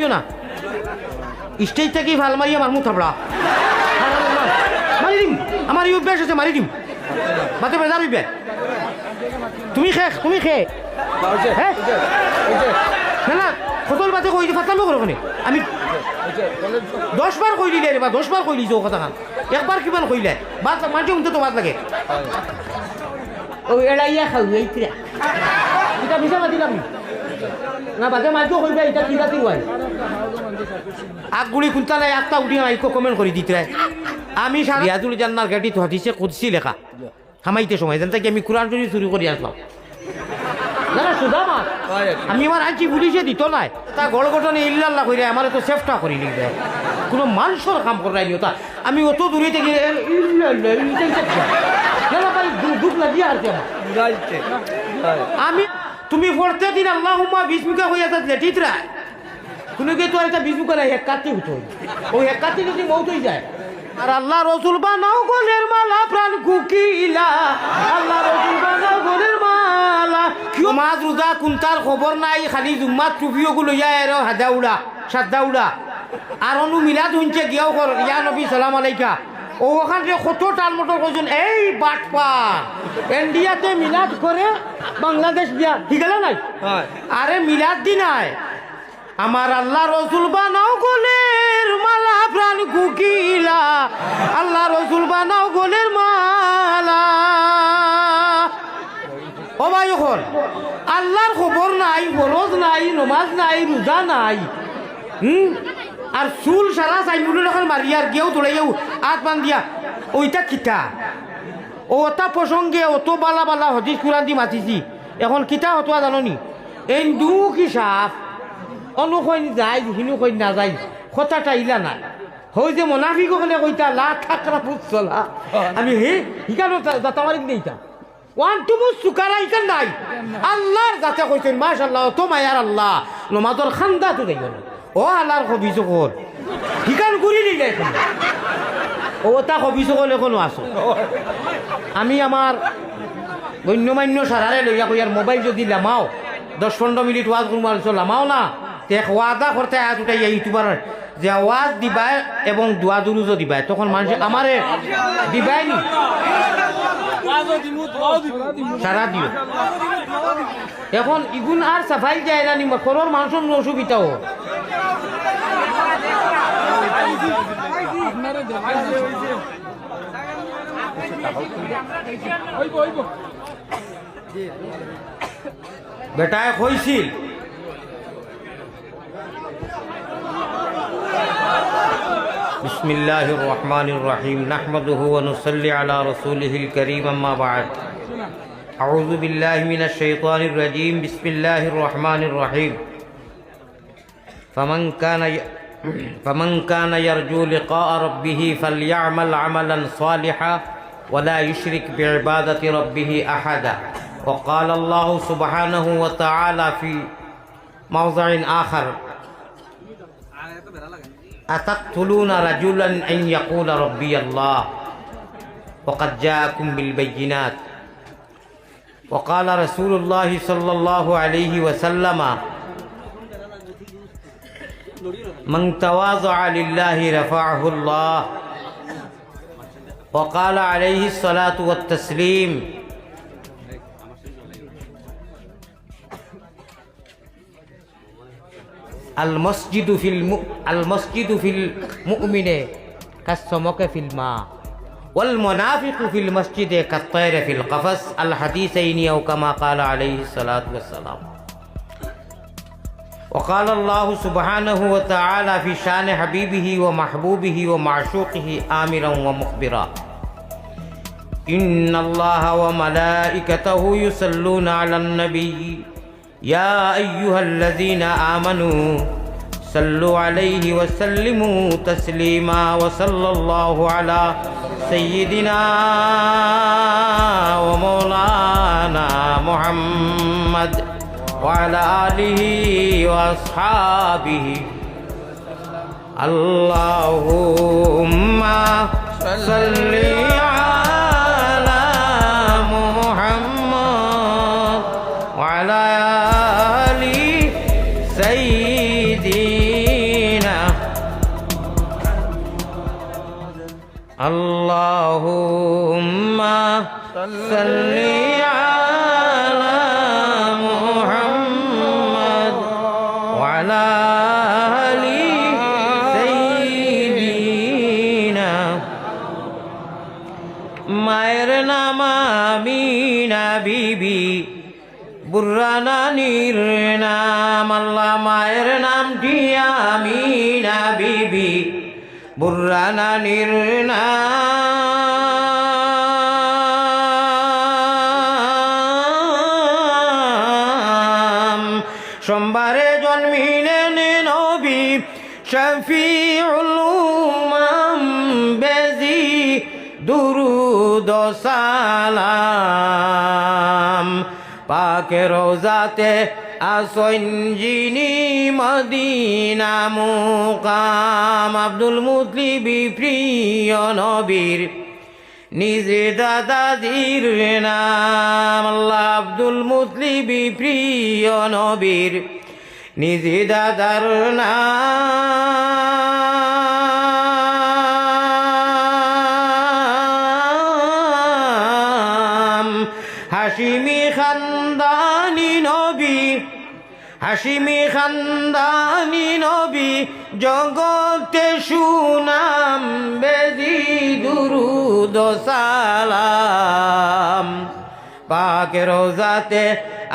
ইও না। স্টেজ থেকেই ভালো মারি আমার মুখ থাপড়া। মারি দিম আমার এই অভ্যাস আছে মারি দিম। মাতে বেজার হইবে তুমি শেষ তুমি খে। হ্যাঁ না না ফটল বাতে কই ফাটালো করো কোনে আমি দশ বার কই দিলে বা দশ বার কই দিছো কথা একবার কিমান কইলে বাদ মাঝে উনতে তো বাদ লাগে। ও এড়াইয়া খাও এইটা এটা মিশা মাতিলাম না বাদে মাঝে কইবে এটা কি জাতি হয় আগগুলি কুন্তা নাই উঠি নাই কমেন্ট করে দিতে আমি রিয়াজুল জান্নার গাড়ি তো হাদিসে কুদসি লেখা সময় থেকে আমি কোরআন শরীফ চুরি করে আসলাম না না সুধা মাছ আমি আমার পুলিশে দিত নাই। তা গড় ঘটনে ইল্লাল্লাহ কইরে আমার তো সেফটা করি লিখবে কোনো মানুষের কাম করাই নিও তা। আমি অত দূরে থেকে ইল্লাল্লাহ ইল্লাল্লাহ না না ভাই দুঃখ লাগিয়ে আর আমি তুমি পড়তে দিন আল্লাহ হুম্মা হয়ে আছে লেটিতরা তুমি কি তোর একটা বিশ মুখা নাই, এক কাতি উঠো ওই এক কাতি যদি মৌত হয়ে যায়, আর আল্লাহ রসুল বানাও গোলের মালা, প্রাণ কুকিলা। আল্লাহ রসুল বানাও গোলের মালা। কিয় মাছ রোজা কুন্তার খবর নাই, খালি জুম্মাত টুপিও গুলো যায় আর হাদা উড়া সাদা উড়া আর অনু মিলাদ শুনছে গিয়াও কর ইয়া নবী, সালাম আলাইকা। ও ওখান থেকে কত টাল মটর করছেন? এই বাটপা। ইন্ডিয়াতে মিলাদ করে বাংলাদেশ দিয়া ঠিক আছে নাই? আরে মিলাদ দি নাই। আমার আল্লাহ রসুল বানাও গোলের মালা প্রাণ কুকিলা। আল্লাহ রসুল বানাও গোলের মালা। ও ভাই হল আল্লাহর খবর নাই ফরজ নাই নমাজ নাই রোজা নাই। হুম? আর চুল সারা চাইমুলের এখন মারিয়ার গিয়েও তোলাইয়াও আত বান দিয়া। ওইটা কিতা? ওটা প্রসঙ্গে অত বালা বালা হদিস কুরান দি মাতিছি। এখন কিতা হতোয়া জাননি? এই দু কি সাপ? অনুকইন যায় হিনু কইন না যায় কথাটা ইলা না হই যে মনাফি কখনে কইতা, লা ঠাকরা ফুট চলা। আমি হে হিকানো দাতা মারিক নেইতা ওয়ান টু মুস সুকারা ইকান নাই। আল্লাহর যাতে কইছেন মাশাআল্লাহ তো মায়ার আল্লাহ। নমাজর খান্দা তো দেই না ও আল্লাহর কবি চকর হিকান গুলি নিলে এখন ও তা কবি চকল এখনও আছো। আমি আমার গণ্যমান্য সারারে লইয়া কইয়ার মোবাইল যদি লামাও দশ পনেরো মিনিট ওয়াজ করব আর লামাও না, তে ওয়াদা করতে আয়াত উঠাই ইউটিউবার যে ওয়াজ দিবাই এবং দোয়া দুরুজও দিবাই। তখন মানুষ আমারে দিবাই নি? সারা দিও। এখন ইগুন আর সাফাই যায় না নিমা খরর মানুষের অসুবিধাও বেটায় কইছিল بسم الله الرحمن الرحيم نحمده ونصلي على رسوله الكريم أما بعد أعوذ بالله من الشيطان الرجيم بسم الله الرحمن الرحيم فمن كان ي... فمن كان يرجو لقاء ربه فليعمل عملا صالحا ولا يشرك بعبادة ربه أحدا. وقال الله سبحانه وتعالى في موضع آخر أتقتلون رجلا أن يقول ربي الله؟ وقد جاءكم بالبينات. وقال رسول الله صلى الله عليه وسلم من تواضع لله رفعه الله. وقال عليه الصلاة والتسليم. المسجد في الم... المسجد في المؤمن كالسمك في الماء والمنافق في المسجد كالطير في القفص. الحديثين أو كما قال عليه الصلاة والسلام. وقال الله سبحانه وتعالى في شان حبيبه ومحبوبه ومعشوقه آمرا ومخبرا. إن الله وملائكته يصلون على النبي. يا أيها الذين آمنوا صلوا عليه وسلموا تسليما وصلى الله على سيدنا ومولانا محمد. وعلى آله وأصحابه. اللهم صل على محمد وعلى آل سيدنا. اللهم صل على বুর্রানানির নাম, আল্লাহ মায়ের নামটি আমিনা বিবি বুর্রানানির নাম। সোমবারে জন্মিলেন নবী শফিউল উমাম বেজি, দুরুদ সালাম। পাকে রোজাতে আসন যিনি মদিনা মুকাম। আব্দুল মুতলিবি প্রিয় নবীর, নিজে দাদাজির নাম। আল্লাহ আব্দুল মুতলিবি প্রিয় নবীর, নিজে দাদার নাম। হাসিমি খানদানি নবী, জগতে সুনাম বেদি দুরুদ সালাম। পাক রোজাতে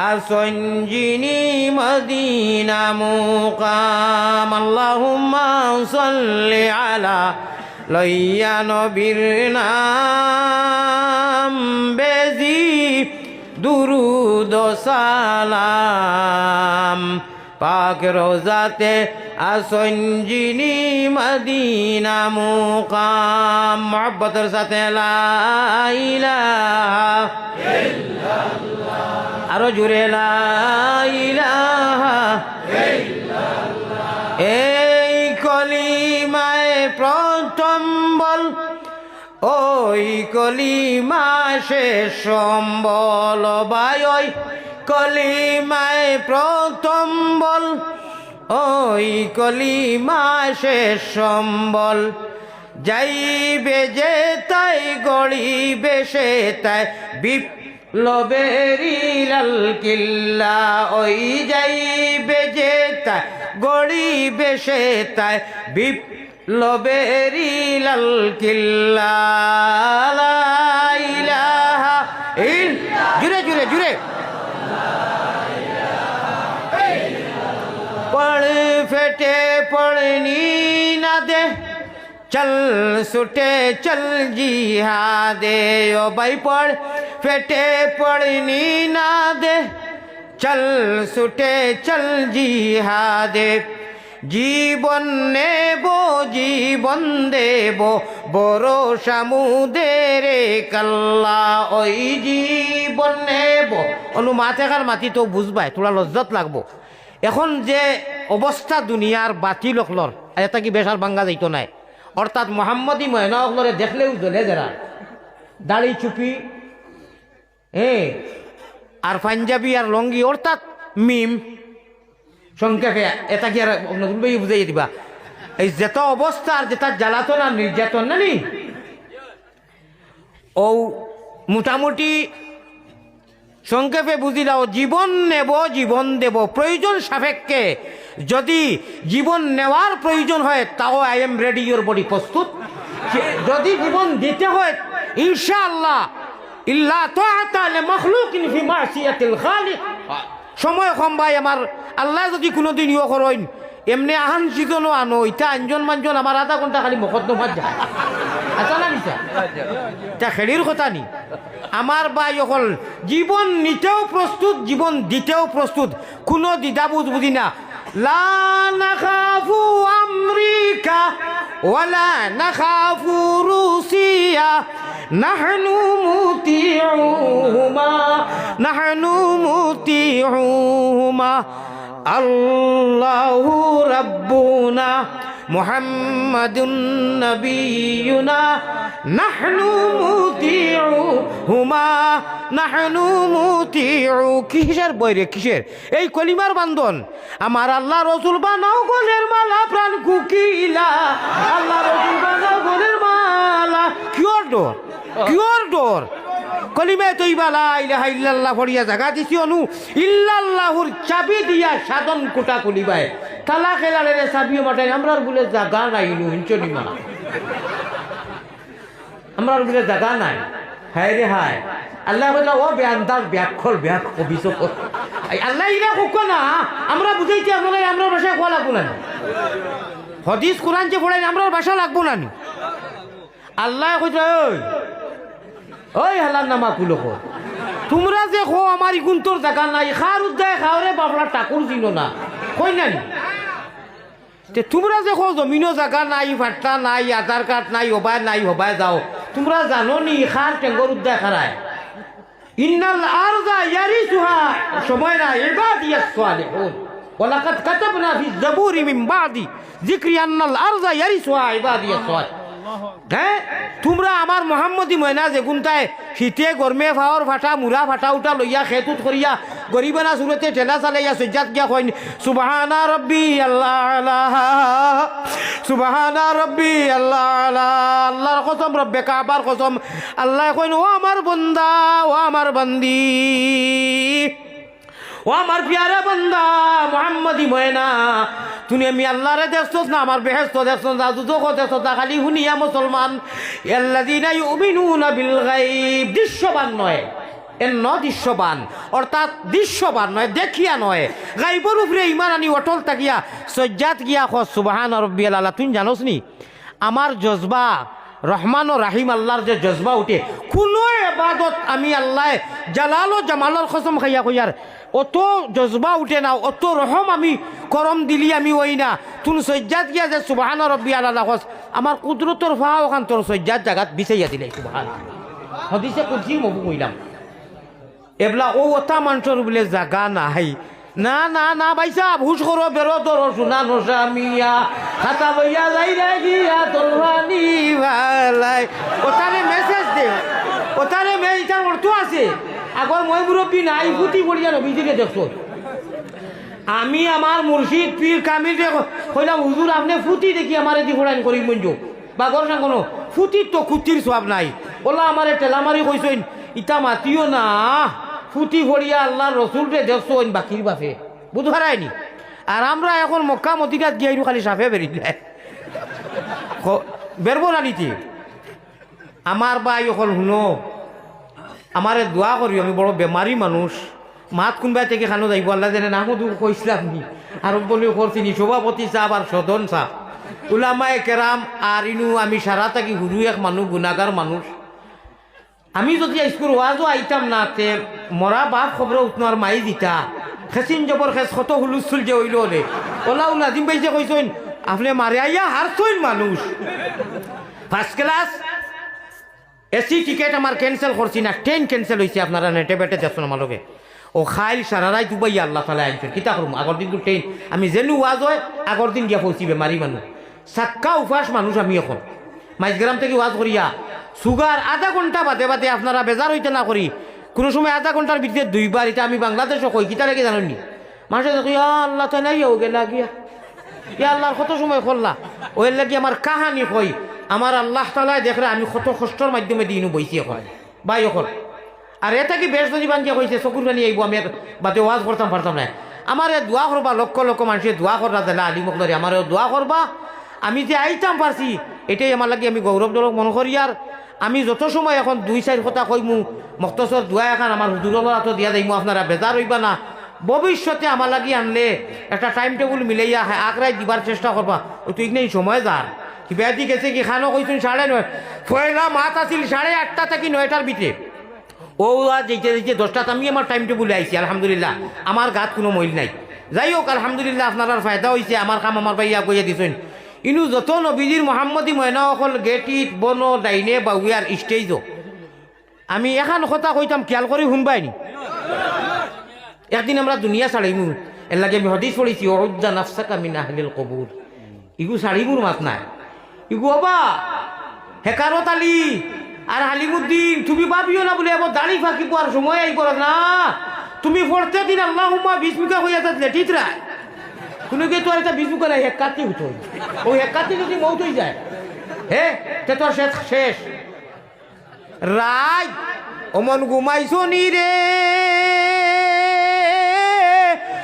আসন যিনি মদিনা মুকাম। আল্লাহুম্মা সাল্লি আলা লইয়া নবীর নাম বেজি দুরুদ সালাম। পাক রোজাতে আসন মদিনা মুকাম। মহব্বতের সাথে আরও জুড়ে এই কলিমায় প্রথম ওই কলিমা শেষ সম্বল, বাই ওই কলিমায় প্রথম বল। ওই কলিমা শেষ সম্বল, যাইবে যে তাই, গড়িবে সে তাই। বিপ্লবেরি লাল কিল্লা, ওই যাইবে যে তাই, গড়িবে সে তাই। লোবেরি লাল কিল্লা জুড়ে জুড়ে জুড়ে। পড় ফেটে পড়নি না দে চল সুটে, চল জিহা দে ও ভাই পড় ফেটে পড়নি না দে চল সুটে, চল জিহা দে জীবন নেব, জীবন দেব, বড় সামুদের কাল্লা। ওই জীবন নেব। অনু মাথেকার মাতি তো বুঝবাই, তোরা লজ্জত লাগবো। এখন যে অবস্থা দুনিয়ার বাতিল অকলর এটা কি বেসার বাঙ্গা যাইতো নাই। অর্থাৎ মোহাম্মদী ময়না অকলরে দেখলেও জ্বলে যারা দাড়ি চুপি হ্যাঁ আর পাঞ্জাবি আর লঙ্গি অর্থাৎ মিম। সংক্ষেপে এটা কি আর নতুন বুঝাই দিবা? এই যেটা অবস্থা আর যেটা জ্বালাতন আর নির্যাতন না নি? ও মোটামুটি সংক্ষেপে বুঝিলাও জীবন নেব জীবন দেব প্রয়োজন সাপেক্ষে। যদি জীবন নেওয়ার প্রয়োজন হয় তাও I am ready your body প্রস্তুত। যদি জীবন দিতে হয় ইনশাআল্লাহ ইল্লা তাআতা লিমাখলুকিন ফি সময় কম ভাই আমার আল্লাহ যদি কোনোদিন ইয়ে করেন, এমনি আহান সিজনও আনো ইটা আনজন মানজন আমার আধা ঘণ্টা খালি মকদ্দমাত যায়। আচ্ছা নিচা খেলির কথা নি? আমার বাই অকল জীবন নিতেও প্রস্তুত জীবন দিতেও প্রস্তুত কোনো দ্বিধাবোধ বুঝি না। লা নাখাফু আমেরিকা ওয়ালা নাখাফু রুসিয়া নাহনু মুতিউহুমা নাহনু মুতিউহুমা। আল্লাহু রাব্বুনা মুহাম্মাদুন নবিয়ুনা নাহনু মুতিউহুমা নাহনু মুতিউ কিসের বইরে কিসের? এই কলিমার বান্ধন, আমার আল্লাহ রসুল বানাও গলের মালা, প্রাণ কুকিলা। আল্লাহ রসুল বানাও গলের মালা। কিয়র ডর? কলিমে তৈ বালা ইলাহা ইল্লাল্লাহ ফড়িয়া জাগা দিছি অনু। ইল্লাল্লাহুর চাবি দিয়া সাধন কোটা কলিবায় তালা খেলারে রে চাবিও মাঠাই আমরার বলে জাগা নাই নু হিঞ্চনি মা? আমরার বলে জাগা নাই। হায় রে হায়। আল্লাহ বলে ও বেআন্দার ব্যাখ্যল ব্যাক অভিযোগ আল্লাহ ইরা কোক না, আমরা বুঝাইতে আপনার আমরা ভাষায় কোয়া লাগবো না হদিস কোরআন যে পড়াই আমরা ভাষা লাগবো না আল্লাহ কইছে ওই হালার নামা কুলো কো তোমরা যে খো আমার ইগুন্তর জায়গা নাই খার উদ্দায় খাওরে বাবলা টাকুর দিল না। কই না তোমরা যে খো জমিনও জায়গা নাই ফাট্টা নাই আধার কার্ড নাই হবায় নাই হবায় যাও। তোমরা জানো নি খার টেঙ্গর উদ্দায় খারায় ইন্নাল আরদা ইয়ারিসুহা সময় না ইবাদিয়াস সালিহুন ওয়ালাকাদ কাতাবনা ফি যাবুরি মিন বাদি যিকরি আন্নাল আরদা ইয়ারিসুহা ইবাদিয়াস সালিহুন হ্যাঁ তোমরা আমার মোহাম্মদী ময়না যে গুনতায় শীতে গরমে ফাওয়ার ফাটা মুরা ফাটা উঠা লইয়া, খেতুত করিয়া গরিবানা সুরতে ঠেলা চালাইয়া সজ্জাত গিয়া কইন, সুবাহানা রব্বি আল্লাহ সুবাহানা রব্বি আল্লাহ আল্লাহর কসম রব্বে কাবার কসম। আল্লাহ কইন ও আমার বন্দা ও আমার বান্দি। ও আমার পিয়ারে বন্দা, মোহাম্মদী ময়না, তুমি আমি আল্লাহরে দেখছ না, আমার বেহেস্ত দেখছ না দুদক দেখছ না, খালি শুনিয়া মুসলমান। এল্লাদিনা ইউমিনুনা বিল গাইব দৃশ্যবান নয় এর ন দৃশ্যবান, অর্থাৎ দৃশ্যবান নয়, দেখিয়া নয়। গাইবর উপরে ইমান আনি, অটল থাকিয়া, সজ্জাত গিয়া খ সুবাহান রব্বিয়াল আল্লাহ তুমি জানোস নি আমার জজবা রহমান ও রাহিম আল্লাহর যে জজবা উঠে, কোনো এবাদত আমি আল্লাহ জালাল ও জামালর কসম খাইয়া কইয়ার, অত জজবা উঠে না, অত রহম আমি, করম দিলি আমি ওই না। তুন সজ্জাত গিয়া যে সুবাহান রব্বি আল্লাহ কস, আমার কুদরতর ফা ওখান তোর সজ্জাত জাগাত বিচাইয়া দিলে সুবাহান হদিসে কুচি মবু কইলাম। এবলা ও ওটা মানুষের বলে জাগা নাই না না না বাইসা ভুষ করো, বেরো তোর সোনা, নসা, মিয়া। খাতা বইয়া যাই গিয়া তোলবানি ভালাই। ওটারে মেসেজ দে। ওটারে মেসেজটার অর্থ আছে। আগর মই মুরব্বী নাই, ফুটি পড়িয়া নবীজিকে দেখছ। আমি আমার মুর্শিদ পীর কামিল কইলাম হুজুর আপনি ফুটি দেখি আমার এদি ফোড়াইন করি মঞ্জু। বা গর না কোনো ফুটির তো খুতির সব নাই। ওলা আমারে টেলামারি কইসইন ইটা মাতিও না। ফুটি ফড়িয়া আল্লাহ রসুলরে দেখছইন বাকির বাপে। বুধ হারায়নি আর আমরা এখন মক্কা মদিনাত গিয়ে খালি সাফে বেরিয়ে বেরবো না নিতি? আমার বাই এখন শুনো আমারে দোয়া করি, আমি বড় বেমারি মানুষ। মাত কোনবাই থেকে খানো যাইব, আল্লাহ যেনে না দু কইসলাম নি। আর বলি করছি সভাপতি সাহ আর সদন সাহ উলামায় কেরাম আর ইনু আমি সারা থাকি হুরু এক মানুষ গুণাগার মানুষ। আমি যদি স্কুল ওয়াজও আইতাম না তে মরা বাপ খবর উঠনার মাই দিতা। খেসিন জবর খেস কত হুলুস্থুল যে হইল রে ওলাও নাজিম ভাই যে কইসইন আপনি মারে আইয়া হারছইন মানুষ ফার্স্ট ক্লাস এসি টিকেট আমার ক্যান্সেল করছি না ট্রেন ক্যান্সেল হয়েছে আপনারা নেটে বেটে দেখছেন আমালোকে। ও খাইল সারারাই দুবাই আল্লাহ তালা আনছেন কিতা করুম আগর দিন ট্রেন আমি যেনু ওয়াজ হয় আগর দিন গিয়া পৌঁছি বেমারি মানুষ সাক্কা উপাস মানুষ আমি এখন। মাইজগ্রাম থেকে ওয়াজ করিয়া সুগার আধা ঘণ্টা বাদে বাদে আপনারা বেজার হইতে না করি। কোনো সময় আধা ঘণ্টার ভিতরে দুইবার এটা আমি বাংলাদেশও কই কিতা লেগে জানেননি মানুষের দেখো, ইয়া আল্লাহ তাই নাই ও গেলা গিয়া ইয়া আল্লাহর কত সময় করলা? ওই লাগি আমার কাহানি কই, আমার আল্লাহ তালায় দেখলে আমি কত কষ্টর মাধ্যমে দিনও বইছি এখন বাই এখন আর এটা কি বেশ যদি বান্ধিয়া কইছে, চকুর পানি আইব, আমি বাদে ওয়াজ করতাম, পারতাম না। আমার দোয়া করবা, লক্ষ লক্ষ মানুষের দোয়া করা দিলা আলী মকলারি আমার দোয়া করবা। আমি যে আইতাম পারছি, এটাই আমার লাগে আমি গৌরবজনক মনে করি, আর আমি যত সময় এখন দুই চার কথা কইমু মক্তসর দোয়া এখন আমার হুজুরের হাতে দিয়া যাইমু আপনারা বেজার হইবা না। ভবিষ্যতে আমার লাগি আনলে একটা টাইম টেবিল মিলাইয়া আগরাই দিবার চেষ্টা করবা ওই তুই নেই সময় যার দি গেছে কি খানো কইছুন সাড়ে নয়। পয়লা মাত আছিল সাড়ে আটটা থেকে নয়টার ভিতরে ও যেতে যেতে দশটাত আমি আমার টাইম টেবিলে আইছি আলহামদুলিল্লাহ। আমার গাত কোনো মইল নাই। যাই হোক আলহামদুলিল্লাহ আপনার ফায়দা হয়েছে আমার কাম আমার ভাইয়া কইয়া দিছেন। ইনু যত নবীজির মোহাম্মদী ময়না অকল গেটিত বন ডাইনে বাউয়ার স্টেজও আমি এখন কথা কইতাম খেয়াল করে শুনবাই নি? একদিন আমরা দুনিয়া ছাড়িমু এর লাগে আমি হদিস পড়েছি অরুদ্দা নাফসাকা মিন আহলিল কবুর ইগু শাড়িগুর মাত নাই। ইগু বাবা হেকারত আলী আর হালিমুদ্দিন, তুমি ভাবিও না বলে এবার দাড়ি ফাঁকি পাওয়ার সময় আই করো না। তুমি পড়তে দিন আল্লাহ বিস্মিকা হইয়া লেটিত রায় কোনো কে, তোর একটা বিস্মিকা নাই এক কাতি উঠো ওই এক কাতি যদি মৌত হয়ে যায়, হে, তে তোর শেষ শেষ। অমন ঘুমাইছো নি রে?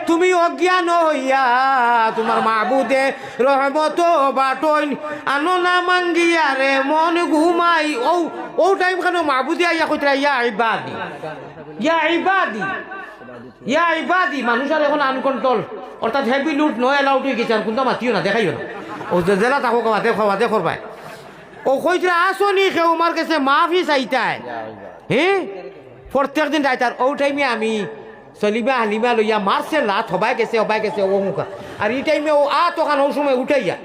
তুমি অজ্ঞান হইয়া তোমার মাহবুদে রহমত বাটইন আনো না মাঙ্গিয়া রে, মন ঘুমাই। ও ও টাইম কেন মাহবুদে আইয়া কইতরা ইয়া ইবাদি। ইয়া ইবাদি। ইয়া এখন হেভি লুট কোনটা মাতিও তাকো মাফি প্রত্যেক দিন টাইমে আমি সলিমা হালিমা লইয়া মারছে লাত হবাই গেছে হবাই গেছে মুখা। আর এই টাইমে ও আ, তখন ও সময় উঠাইয়া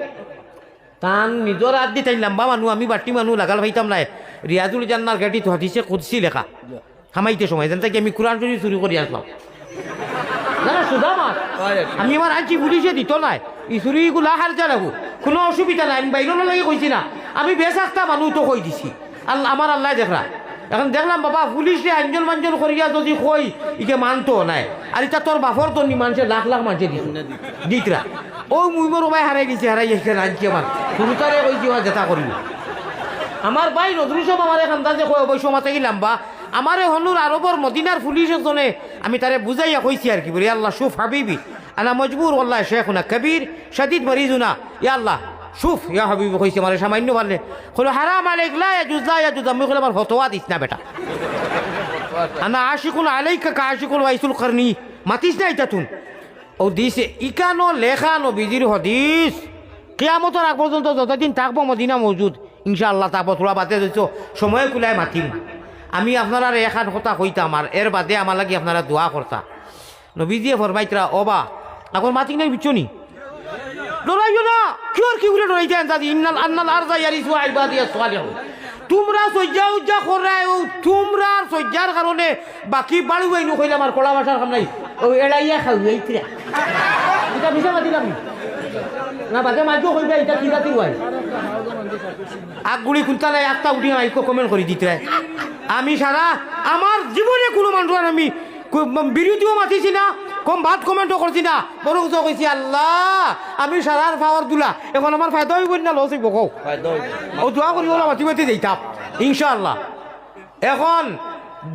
তান নিজর হাত দি তাই লম্বা মানুষ আমি বাটি মানুষ লাগাল ভাইতাম নাই। রিয়াজুল জান্নার গাড়ি হাতিছে কুদসি লেখা। খামাইতে সময়, যেন থেকে আমি কোরআন শরীফ চুরি করে আসলাম না মাছ আমি আমার আনছি পুলিশে দিত নাই। ই চুরিগুলা হার যা কোনো অসুবিধা নাই আমি বাইরেও লাগে কইছি না। আমি বেশ একটা মানুষ তো কই দিছি। আল্লাহ আমার আল্লাহ দেখরা এখন দেখলাম বাবা পুলিশে আঞ্জন মাঞ্জন করিয়া যদি কই ইকে মানতো নাই। আর এটা তোর বাপর তো নি মানুষে লাখ লাখ মানুষে দিত দিতরা ও মুই মোর ভাই হারাই দিছে হারাই এখানে আনছি আমার শুরু তারে কইছি যেটা করিব আমার ভাই নজরুল সব আমার এখান যে কয় অবশ্য মাতে গেলাম বা আমারে হনুর আরবর মদিনার পুলিশ এজনে, আমি তারে বুঝাইয়া কইছি আর কি বলি আল্লাহ শুফ হাবিবি, আনা মজবুর আল্লাহ শেখুনা কবির শাদিদ মরিজুনা ইয়া আল্লাহ শুফ ইয়া হাবিবি কইছি আমার সামান্য পারলে হলো হারাম আলাইক, লা ইয়াজুজ লা ইয়াজুজ, আমি কইলে আমার ফতোয়া দিস না বেটা। আনা আশিকুল আলাইকা কা আশিকুল ওয়াইসুল করনি মাতিস না এটা তুন ও দিছে, ইকানো লেখানো বিজির হদিস কিয়ামতর আগ পর্যন্ত যতদিন থাকব মদিনা মজুদ, ইনশাআল্লাহ তারপর তোলা বাদে দিচ্ছ সময় কুলাই মাতিম। আমি আপনারা এখান কথা কইতাম আর এর বাদে আমার লাগি আপনারা দোয়া করতা। নবীজিয়ে ফরমাইতরা অবা এখন মাতিক নাই বিচ্ছনি? ডরাইও না কিয়র কি বলে ডরাইতে আনসাদি ইন্নাল আন্নাল আরজা ইয়ারিসু ইবাদিয়া সালিহুন। তোমরা সজ্জা উজ্জা করাই ও তোমরা সজ্জার কারণে বাকি বাড়ি বইনু কইলে আমার কলা ভাষার কাম নাই। এড়াইয়া খাও এইতরা এটা বিশা মাতিলাম না বাদে মাঝে কইবে এটা কি জাতি হয়? আগগুড়ি কুন্তালে একটা উঠি নাই কমেন্ট করে দিতে। আমি সারা আমার জীবনে কোনো মানুষ আর আমি বিরোধীও মাতিছি না কম ভাত কমেন্টও করছি না বরং তো কইছি আল্লাহ আমি সারার পাওয়ার দুলা এখন আমার ফায়দা হইব না লস হইব কও? ও দোয়া করি ওলা মাতি মাতি যাইতাম ইনশাআল্লাহ। এখন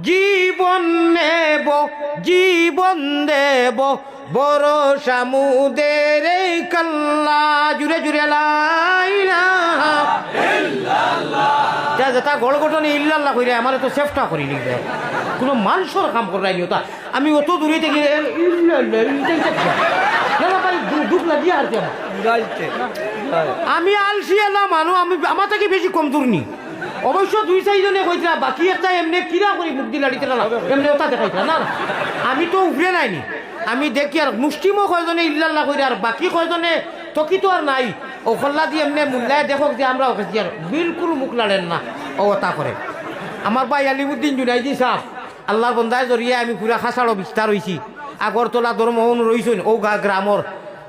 জীবন নেব জীবন দেব বড় সামুদের এই কাল্লা জুড়ে জুড়ে লাইলা যা যেটা গড় গঠনে ইল্লাল্লাহ কইরা আমার তো চেষ্টা করি লিখবে কোনো মানুষের কাম করাই নি ওটা আমি অত দূরে থেকে আমি আলসি এলা মানুষ আমি আমার থেকে বেশি কম দূর নি। অবশ্য দুই চারিজনে কইছিলা বাকি একটা এমনি কিরা করি মুখ দিলা দিতে না এমনি ওটা দেখাইছিলা না। আমি তো উফরে নাইনি আমি দেখি আর মুষ্টিমো কয়জনে ইল্লাল্লাহ কইরা আর বাকি কয়জনে তকি তো আর নাই। ও খল্লা দিয়ে এমনি মুল্লায় দেখক যে আমরা ওকে আর বিলকুল মুখ লাড়েন না। ও তা করে আমার ভাই আলিমুদ্দিন জুনাইজি সাহ আল্লাহর বন্ধায় জড়িয়ে আমি পুরা খাসাড়ো বিস্তার হইছি আগরতলা ধর্ম রইছই ও গা গ্রামর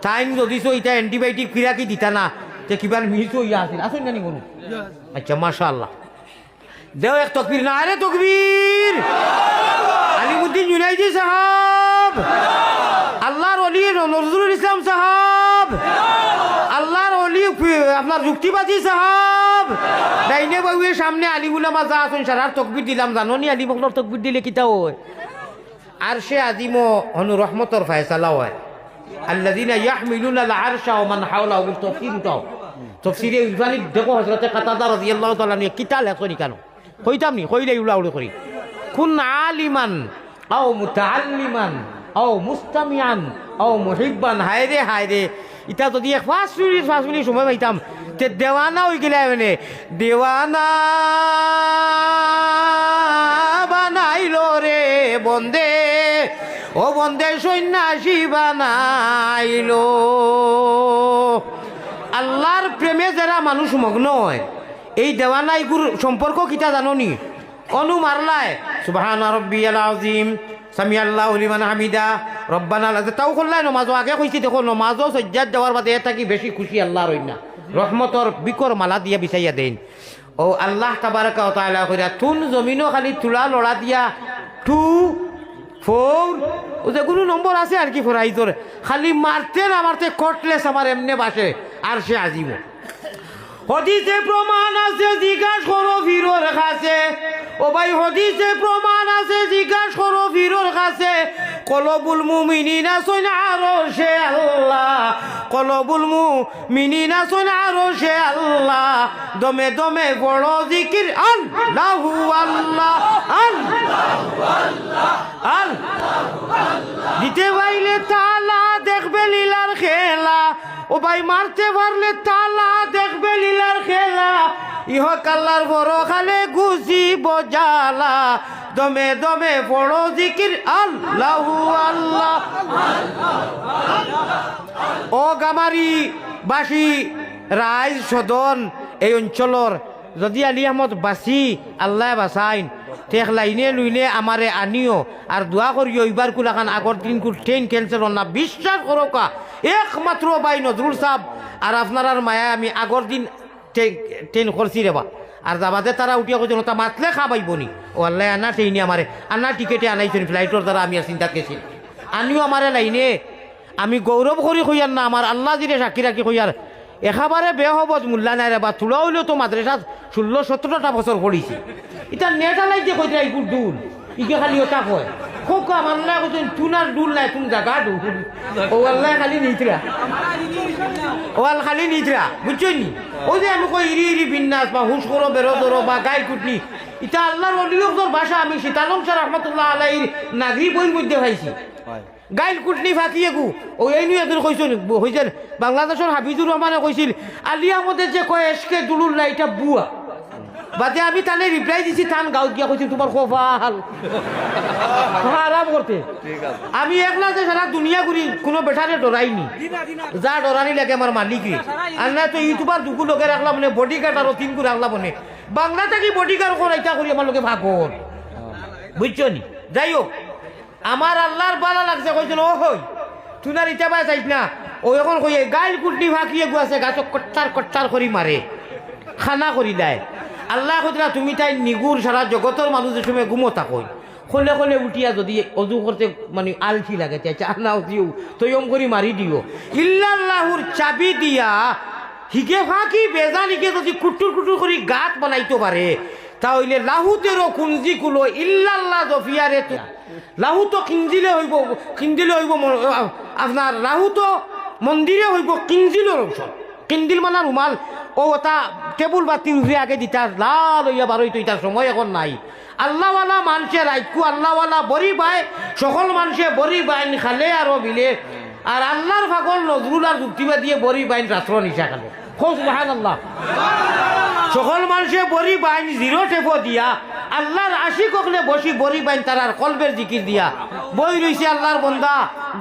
টাইম যদি ইটা এন্টিবায়োটিক ফিরা কি দিতা না তে কিবা মিহিত ইয়া আছিল। আসুন জানি কোনো আচ্ছা। মাশা আল্লাহ দেও এক তকবীর না আরে তকবীর আলিমুদ্দিন জুনাইদি সাহাব আল্লাহর অলি নজরুল ইসলাম সাহাব আল্লাহর অলি ফি- আপনার যুক্তিবাদী সাহাব ডাইনে বাবুয়ের সামনে আলিমুল্লাহ মাজা আসুন সারার তকবির দিলাম জানো নি আলিম বকলর তকবির দিলে কিতা হয় আর সে আজিমো হনু রহমতর ফায়সালা হয় আল্লাযিনা ইয়াহমিলুনা আল আরশা ওয়া মান হাওলাহু তফসির উঠাও তফসিরে ইফানি দেখো হযরতে কাতাদা রাদিয়াল্লাহু তাআলা নিয়ে কিতা লেখনি কেন কইতাম নি, কইলে উলা উড়ে করি। কুন আলিমান, আও মুতাআল্লিমান, আও মুস্তামিয়ান আও মুহিব্বান হায়রে হায়রে ইটা যদি এক মিনিট পাঁচ মিনিট সময় পাইতাম, তে দেওয়ানা হয়ে গেলে মানে দেওয়ানা বানাইলো রে বন্দে, ও বন্দে সন্ন্যাসী বানাইলো। আল্লাহর প্রেমে যারা মানুষ মগ্ন হয় এই দেওয়ানা এগুর সম্পর্ক কিতা জাননি? অনু মারলায় সুবাহান রব্বি আজিম সামি আল্লাহ লিমান হামিদা, রব্বানা আল্লাহ তাও করলাই নমাজও, আগে কইছি দেখো, নমাজও সজ্জাত দেওয়ার বাদে এটা কি বেশি খুশি আল্লাহর হই না রহমতর বিকর মালা দিয়া বিচাইয়া দেন। ও আল্লাহ তাবারাকা ও তাআলা কইরা তুন জমিনও খালি তুলা লড়া দিয়া, টু, ফোর, ও যে কোনো নম্বর আছে আর কি ফোরাইজোর। খালি মারতে না মারতে কটলেস আমার এমনি বাসে, আর সে আজিব। হদিসে প্রমাণ আছে, জিজ্ঞাস করো ফিরোর কাছে। ও ভাই, হদিসে প্রমাণ আছে, জিজ্ঞাস করো ফিরোর কাছে। কলবুল মুমিনিনা সৈন আরও সে আল্লাহ। কলবুল মুমিনিনা সৈন আরও সে আল্লাহ। দমে দমে বড় জিকির, আল্লাহু আল্লাহ আল্লাহ আল্লাহ। দিতে পাইলে তালা দেখবে লীলার খেলা। ও ভাই মারতে পারলে তালা দেখবে লীলার খেলা। ইহ কাল্লার বড় খালে গুছি বজালা। দমে দমে বড় জিকির, আল্লাহ আল্লাহ। ও গামারি বাসী, রাইজ সদন, এই অঞ্চলর যদি আলী আহমদ বাসি, আল্লাহ বাসাইন তেখ লাইনে লুইনে আমারে আনিও। আর দোয়া করিও এইবার কুলাখান আগর দিন ট্রেন ক্যান্সেল না বিশ্বাস করো কা একমাত্র বাই নজরুল সাহ আর আপনার মায়া আমি আগর দিন ট্রেন করছি রেবা আর যাবাতে তারা উঠিয়া কৈছে, তা মাতলে খাবাইব নি ও আল্লাহ, আনা ট্রেনে আমারে আনা টিকেটে আনাইছেন ফ্লাইটর দ্বারা আমি আর চিন্তা গেছি আনিও আমারে লাইনে। আমি গৌরব করি কইয়ার না আমার আল্লাহ জিরে সাক্ষী রাখি কইয়ার একেবারে বে হবত মূল্যা নাই রে বা। তুলা হইলেও তো মাদ্রাসাত ষোলো সতেরোটা বছর পড়িছি এটা নেটালাই যে কইতে এইগুর দুল ইকে খালি ওটা কয় খুব আমার আল্লাহ কইছেন তুনার দুল নাই তুমি জাগা দুল ও আল্লাহ খালি নিতরা ও আল খালি নিতরা নি? ওই যে আমি কই ইরি ইরি বিন্যাস বা হুস করো বেরো ধরো বা গাই কুটনি। এটা আল্লাহর ভাষা আমি সীতালম স্যার রহমতুল্লাহ আলাইর নাগরি বইয়ের মধ্যে পাইছি গাইল কুটনি ফাঁকিয়ে গু ও এই নিয়ে একদিন কইছিল হয়েছেন বাংলাদেশের হাবিজুর রহমানে কৈছিল আলিয়া মধ্যে যে কয় এসকে দুলুর না এটা বুয়া। বাদে আমি তানে রিপ্লাই দিছি থান গাঁত গিয়া কইছি তোমার খোফাল আরাম করতে আমি একলা যে সারা দুনিয়া ঘুরি কোনো বেটারে ডরাইনি যা ডরানি লাগে আমার মালিক। আর না তো ইউটিউবার দুকু লোকে রাখলাম মানে বডি গার্ড আর তিন করে রাখলাম মানে। বাংলা থেকে বডি গার্ড করাইতা করি আমার লোকে ভাগর বুঝছ নি? যাই হোক আমার আল্লাহর বালা লাগছে কইছিল ও হই তুনার ইটা পাই চাইছ না? ও এখন কই গাইল কুটনি ফাঁকিয়ে গুয়াছে গাছক কট্টার কট্টার করি মারে খানা করি দেয় আল্লাহ কইতরা তুমি তাই নিগুর সারা জগতের মানুষের সময় ঘুমোতা কই খলে খলে উঠিয়া যদি অজু করতে মানে আলসি লাগে তাই চা নাও দিও তৈম করি মারি দিও। ইল্লাল্লাহুর চাবি দিয়া হিকে ফাঁকি বেজানিকে যদি কুটুর কুটুর করি গাত বানাইতে পারে তাহলে লাহুতেরও কুঞ্জি কুলো ইল্লাল্লাহ জফিয়ারে লাহু তো কিঞ্জিলে হইব কিঞ্জিলে হইব আপনার লাহু তো মন্দিরে হইব কিঞ্জিলের অংশ কিন্দিল মানে রুমাল ও তা টেবুল বাতি উঠে আগে দিতা লাল হইয়া বার হইতো ইতার সময় এখন নাই। আল্লাহওয়ালা মানুষে রাইকু আল্লাহওয়ালা বরি পায় সকল মানুষে বরি বাইন খালে আরও বিলে। আর আল্লাহর ফাগল নজরুল আর যুক্তিবা দিয়ে বরি বাইন রাত্র নিশা খালে। খোঁজ আল্লাহ সকল মানুষে বরি বাইন জিরো টেপো দিয়া, আল্লাহর আশি কখলে বসি বরি বাইন তারার কলবের জিকির দিয়া। বই রইছে আল্লাহর বন্দা,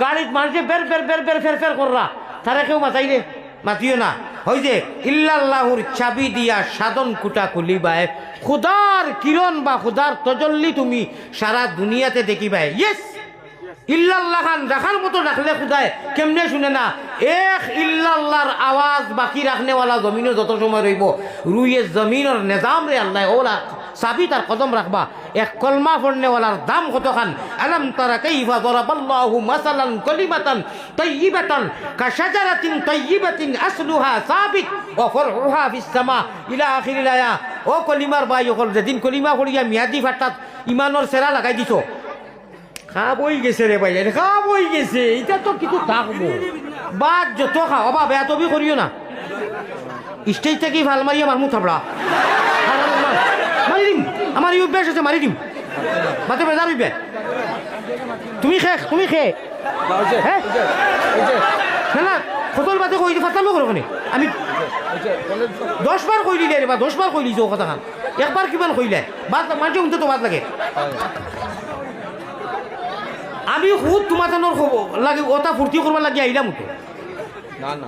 গাড়িত মানুষে বের বের বের বের ফের ফের কররা। তারা কেউ মাতাইলে? মাতিও না। হই যে, ইল্লাল্লাহুর চাবি দিয়া সাধন কুটা খুলিবায়, খুদার কিরণ বা খুদার তজল্লি তুমি সারা দুনিয়াতে দেখিবাই ইয়েস! ইল্লাল্লাহ খান রাখার মতো রাখলে খুদায় কেমনে শুনে না? এক ইল্লাল্লাহর আওয়াজ বাকি রাখনেওয়ালা জমিনে যত সময় রইব, রুইয়ে জমিনের নেজাম রে আল্লাহ, ওলা। চাবি তার কদম রাখবা এক কলমা ফড়নেওয়ালার দাম কত খান আলম তারা কাইফা দরাবাল্লাহু মাসালান কলিমাতান তাইয়িবাতান কাশাজারাতিন তাইয়িবাতিন আসলুহা সাবিত ওয়া ফারউহা ফিস সামা ইলা আখিরিল আয়া। ও কলিমার বাই অকল যেদিন কলিমা ফড়িয়া মিয়াদি ফাটাত ইমানের সেরা লাগাই দিছো। খাবই গেছে রে ভাই খাবই গেছে। এটা তো কিছু থাকব বাদ যত খা বা বেয়া তবি করিও না। স্টেজ থেকে ভালো মারি আমার মুখ থাপড়া মারি দিম আমার এই অভ্যাস আছে মারি দিম মাতে বেজার হইবে। তুমি খে তুমি খে। হ্যাঁ? না না ফটল বাদে কই ফাটালো করো কোনে আমি দশ বার কই দিলে বা দশ বার কই দিছো কথা খান একবার কিমান কইলে? বাদ মাঝে উঠতে তো বাদ লাগে। আমি খুদ তোমার খব লাগে ওটা ফুর্তি করবার লাগে আইলাম তো। না না।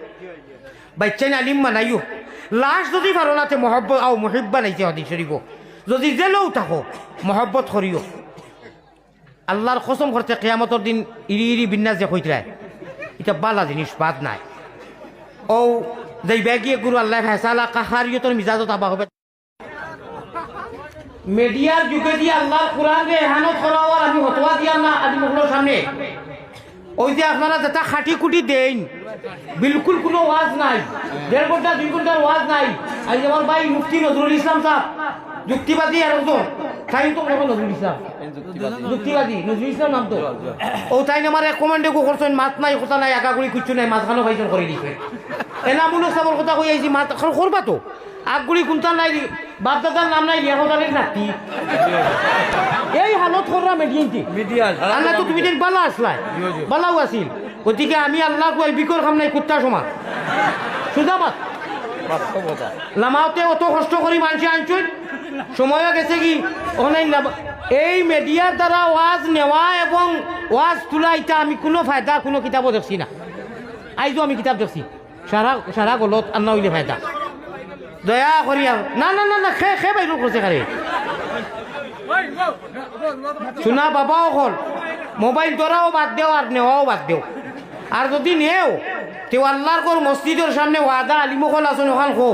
বাচ্চাইন আলিম মানাইও লাস্ট যদি পারো নাতে মহব্বত, আও মহিব্বা নাইছে হদি শরীফ যদি জেলেও থাকো মহব্বত করিও আল্লাহর কসম করতে কেয়ামতর দিন ইরি ইরি বিন্যাস যে কইতরায় এটা বালা জিনিস বাদ নাই। ও যেই ব্যাগিয়ে গুরু আল্লাহ ফেসালা কাহারিয়তর মিজাজত আবা হবে। মিডিয়ার যুগে দিয়ে আল্লাহর কোরআন রে এহানত করা আমি হতোয়া দিয়াম না আদি মুখলোর সামনে? ওই যে আপনারা যেটা খাটি কুটি দেন, বিলকুল কোনো ওয়াজ নাই। দেড় ঘণ্টা, দুই ঘণ্টার ওয়াজ নাই। আজ আমার ভাই মুফতি নজরুল ইসলাম সাহেব, যুক্তিবাদী আর একজন তাই তো কখন নজরুল ইসলাম। যুক্তিবাদী, নজরুল ইসলাম নাম তো। ও তাই আমার এক কমান্ডে করছেন, মাত নাই, কথা নাই একা করি কিচ্ছু নাই মাঝখানো ভাইজন করে দিছে। এনামুল সাবর কথা কই আইছি, মাত করবা তো? আগগুড়ি কোনটা নাই, বাপদাদার নাম নাই রিয়াহতালের নাতি। হালত কররা মেডিয়েন্টি মিডিয়া আল্লাহ তো তুমি বালা আসলাই। বালাও আছিল গতিকে আমি আল্লাহ কই বিকর খাম নাই কুত্তা সমান। সুজাবাদ লামাওতে অত কষ্ট করি মানুষ আনছুন। সময় গেছে কি? অনেক এই মিডিয়ার দ্বারা ওয়াজ নেওয়া এবং ওয়াজ তোলা এটা আমি কোনো ফায়দা কোনো কিতাবও দেখছি না। আইজও আমি কিতাব দেখছি। সারা সারা গলত আন্না হইলে ফায়দা। দয়া করি আর না না না না খে খে বাইর করছে খারে শোনা বাবাও হল মোবাইল ধরাও বাদ দেও আর নেওয়াও বাদ দেও। আর যদি নেও তেও আল্লাহর কর মসজিদের সামনে ওয়াদা আলিমকল আছেন ওখান খো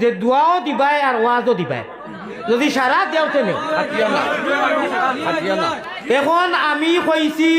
যে দোয়াও দিবাই আর ওয়াজও দিবাই। যদি সারা দেওতে নেও এখন আমি কইছি